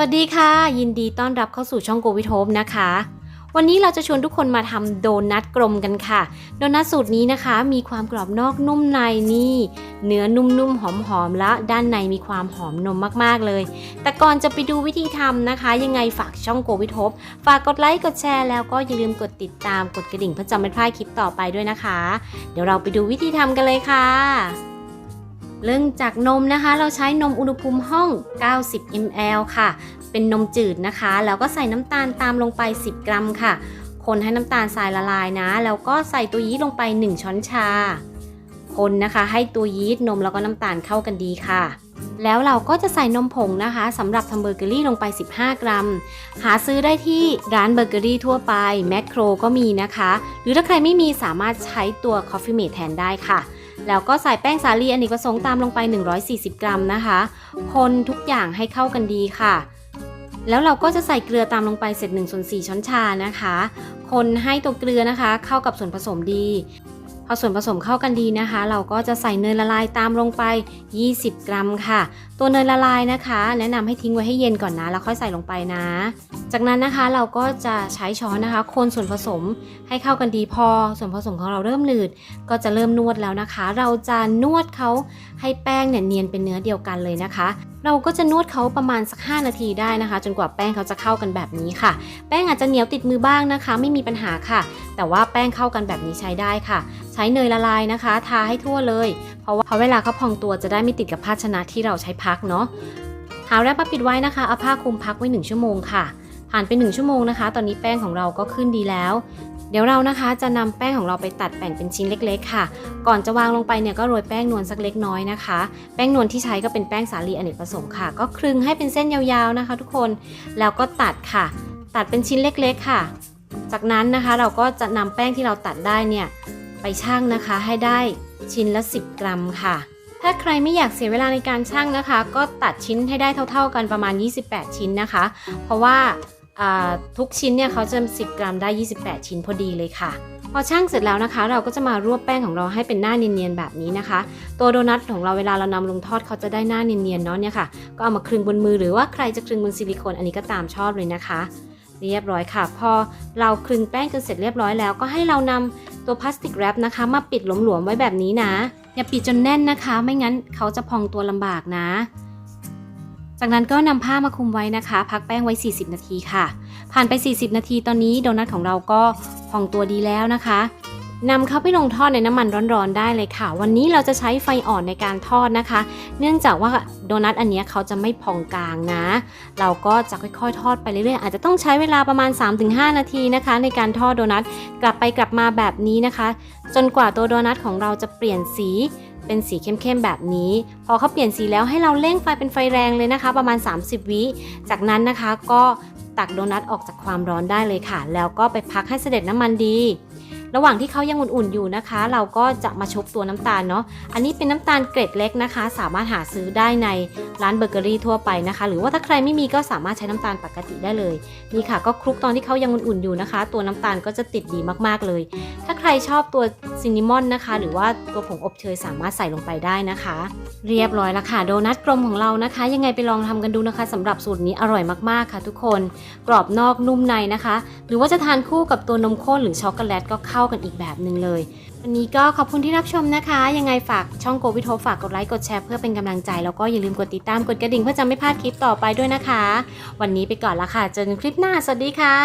สวัสดีค่ะ ยินดีต้อนรับเข้าสู่ช่องโกวิทโฮปนะคะ วันนี้เราจะชวนทุกคนมาทำโดนัทกลมกันค่ะ โดนัทสูตรนี้นะคะ มีความกรอบนอกนุ่มในนี่ เนื้อนุ่มๆหอมๆและด้านในมีความหอมนมมากๆเลย แต่ก่อนจะไปดูวิธีทำนะคะ ยังไงฝากช่องโกวิทโฮปฝากกดไลค์กดแชร์แล้วก็อย่าลืมกดติดตามกดกระดิ่งเพื่อจะไม่พลาดคลิปต่อไปด้วยนะคะ เดี๋ยวเราไปดูวิธีทำกันเลยค่ะ เริ่มจากนมนะคะ เราใช้นมอุณหภูมิห้อง 90 ml ค่ะ เป็นนมจืดนะคะ แล้วก็ใส่น้ำตาลตามลงไป 10 กรัมค่ะ คนให้น้ำตาลทรายละลายนะ แล้วก็ใส่ตัวยีสต์ลงไป 1 ช้อนชา คนนะคะให้ตัวยีสต์นมแล้วก็น้ำตาลเข้ากันดีค่ะ แล้วเราก็จะใส่นมผงนะคะสำหรับทำเบอร์เกอรี่ลงไป 15 กรัม หาซื้อได้ที่ร้านเบอร์เกอรี่ทั่วไปแมคโครก็มีนะคะ หรือถ้าใครไม่มีสามารถใช้ตัว Coffee Mate แทนได้ค่ะ แล้วก็ใส่แป้งสาลีอเนกประสงค์ตามลงไป 140 กรัมนะคะ คนทุกอย่างให้เข้ากันดีค่ะ แล้วเราก็จะใส่เกลือตามลงไปเสร็จ1ส่วน4ช้อนชานะคะ คนให้ตัวเกลือนะคะ เข้ากับส่วนผสมดี พอส่วนผสมเข้ากันดีนะคะ เราก็จะใส่เนยละลายตามลงไป 20 กรัมค่ะ ตัวเนยละลายนะคะ แนะนำให้ทิ้งไว้ให้เย็นก่อนนะ แล้วค่อยใส่ลงไปนะ จากนั้นนะคะเราก็จะใช้ช้อนนะคะ คนส่วนผสมให้เข้ากันดีพอ ส่วนผสมของเราเริ่มหนืด ก็จะเริ่มนวดแล้วนะคะ เราจะนวดเขาให้แป้งเนี่ยเนียนเป็นเนื้อเดียวกันเลยนะคะเราก็จะนวดเขาประมาณสัก 5 นาทีได้นะคะ จนกว่าแป้งเขาจะเข้ากันแบบนี้ค่ะ แป้งอาจจะเหนียวติดมือบ้างนะคะ ไม่มีปัญหาค่ะ แต่ว่าแป้งเข้ากันแบบนี้ใช้ได้ค่ะ ใช้เนยละลายนะคะ ทาให้ทั่วเลย เพราะว่าเพราะเวลาเขาพองตัวจะได้ไม่ติดกับภาชนะที่เราใช้พักเนาะหาแรปมาปิดไว้นะคะเอาผ้าคลุมพักไว้ 1 ชั่วโมงค่ะผ่านไป 1 ชั่วโมงนะคะ ตอนนี้แป้งของเราก็ขึ้นดีแล้ว เดี๋ยวเรานะคะจะนำแป้งของเราไปตัดแบ่งเป็นชิ้นเล็ก ๆ ค่ะ ก่อนจะวางลงไปเนี่ยก็โรยแป้งนวลสักเล็กน้อยนะคะ แป้งนวลที่ใช้ก็เป็นแป้งสาลีอเนกประสงค์ค่ะ ก็คลึงให้เป็นเส้นยาวๆนะคะ ทุกคนแล้วก็ตัดค่ะ ตัดเป็นชิ้นเล็กๆค่ะ จากนั้นนะคะเราก็จะนำแป้งที่เราตัดได้เนี่ยไปชั่งนะคะให้ได้ชิ้นละ 10 กรัมค่ะถ้าใครไม่อยากเสียเวลาในการชั่งนะคะ ก็ตัดชิ้นให้ได้เท่า ๆ กันประมาณ 28 ชิ้นนะคะ เพราะว่า ทุกชิ้นเนี่ยเขาจะ 10 กรัมได้ 28 ชิ้นพอดีเลยค่ะ พอช่างเสร็จแล้วนะคะ เราก็จะมารวบแป้งของเราให้เป็นหน้าเนียนๆแบบนี้นะคะ ตัวโดนัทของเราเวลาเรานำลงทอดเขาจะได้หน้าเนียนๆเนาะเนี่ยค่ะ ก็เอามาคลึงบนมือหรือว่าใครจะคลึงบนซิลิโคนอันนี้ก็ตามชอบเลยนะคะ เรียบร้อยค่ะ พอเราคลึงแป้งจนเสร็จเรียบร้อยแล้ว ก็ให้เรานำตัวพลาสติกแรปนะคะ มาปิดหลวมๆไว้แบบนี้นะ อย่าปิดจนแน่นนะคะ ไม่งั้นเขาจะพองตัวลำบากนะ จากนั้นก็นำผ้ามาคลุมไว้นะคะ พักแป้งไว้ 40 นาทีค่ะ ผ่านไป 40 นาทีตอนนี้โดนัทของเราก็พองตัวดีแล้วนะคะนำเข้าไปลงทอดในน้ำมันร้อนๆได้เลยค่ะ วันนี้เราจะใช้ไฟอ่อนในการทอดนะคะ เนื่องจากว่าโดนัทอันนี้เขาจะไม่พองกลางนะ เราก็จะค่อยๆ ทอดไปเรื่อยๆ อาจจะต้องใช้เวลาประมาณ 3-5 นาทีนะคะ ในการทอดโดนัทกลับไปกลับมาแบบนี้นะคะ จนกว่าตัวโดนัทของเราจะเปลี่ยนสี เป็นสีเข้มๆแบบนี้ พอเขาเปลี่ยนสีแล้วให้เราเร่งไฟเป็นไฟแรงเลยนะคะ ประมาณ 30 วิจากนั้นนะคะก็ตักโดนัทออกจากความร้อนได้เลยค่ะ แล้วก็ไปพักให้เสด็จน้ำมันดี ระหว่างที่เขายังอุ่นๆอยู่นะคะ เราก็จะมาชุบตัวน้ำตาลเนาะอันนี้เป็นน้ำตาลเกรดเล็กนะคะ สามารถหาซื้อได้ในร้านเบเกอรี่ทั่วไปนะคะ หรือว่าถ้าใครไม่มีก็สามารถใช้น้ำตาลปกติได้เลยนี่ค่ะ ก็คลุกตอนที่เขายังอุ่นๆอยู่นะคะ ตัวน้ำตาลก็จะติดดีมากๆเลย ถ้าใครชอบตัวซินนามอนนะคะ หรือว่าตัวผงอบเชยสามารถใส่ลงไปได้นะคะ เรียบร้อยแล้วค่ะโดนัทกลมของเรานะคะ ยังไงไปลองทำกันดูนะคะสำหรับสูตรนี้อร่อยมากๆค่ะ ทุกคนกรอบนอกนุ่มในนะคะ หรือว่าจะทานคู่กับตัวนมข้นหรือช็อกโกแลตก็เข้ากันอีกแบบหนึ่งเลย วันนี้ก็ขอบคุณที่รับชมนะคะ ยังไงฝากช่องโกวิโทฝากกดไลค์กดแชร์เพื่อเป็นกำลังใจ แล้วก็อย่าลืมกดติดตามกดกระดิ่งเพื่อจะไม่พลาดคลิปต่อไปด้วยนะคะ วันนี้ไปก่อนละค่ะเจอกันคลิปหน้าสวัสดีค่ะ